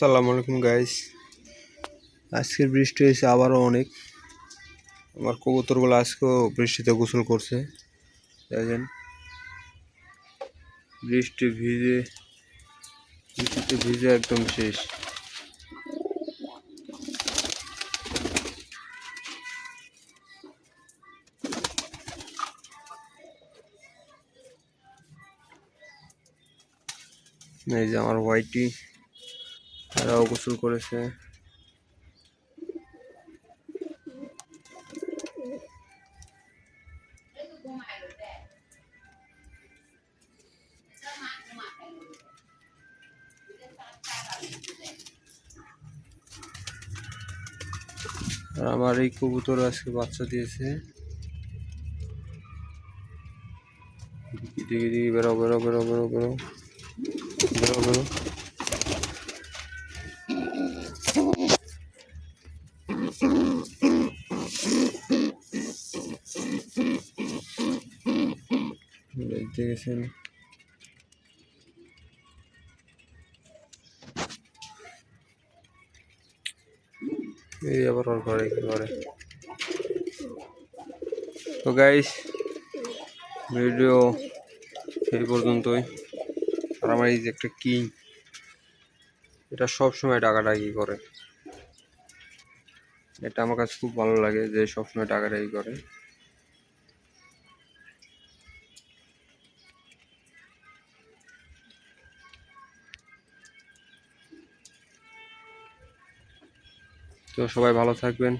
আসসালামু আলাইকুম গাইস আজকের বৃষ্টি হয়েছে আবারও অনেক। আমার কবুতরগুলো আজকেও বৃষ্টিতে গোসল করছে। দেখেন। বৃষ্টি ভিজে, বৃষ্টিতে ভিজে একদম শেষ। এই যে আমার হোয়াইটি তারাও গোসল করেছে। আমার এই কবুতর আজকে বাচ্চা দিয়েছে। দিকে বেরো বেরো বেরো বেরো বেরো বেরো বেরো। দেখতে গেছেন এই আবার ওর ঘরে করে তো গাইস ভিডিও এই পর্যন্তই। আর আমার এই যে একটা কিং, এটা সবসময় ডাকাডাকি করে। এটা আমার কাছে খুব ভালো লাগে যে সবসময় টাকাটা ই করে। তো সবাই ভালো থাকবেন।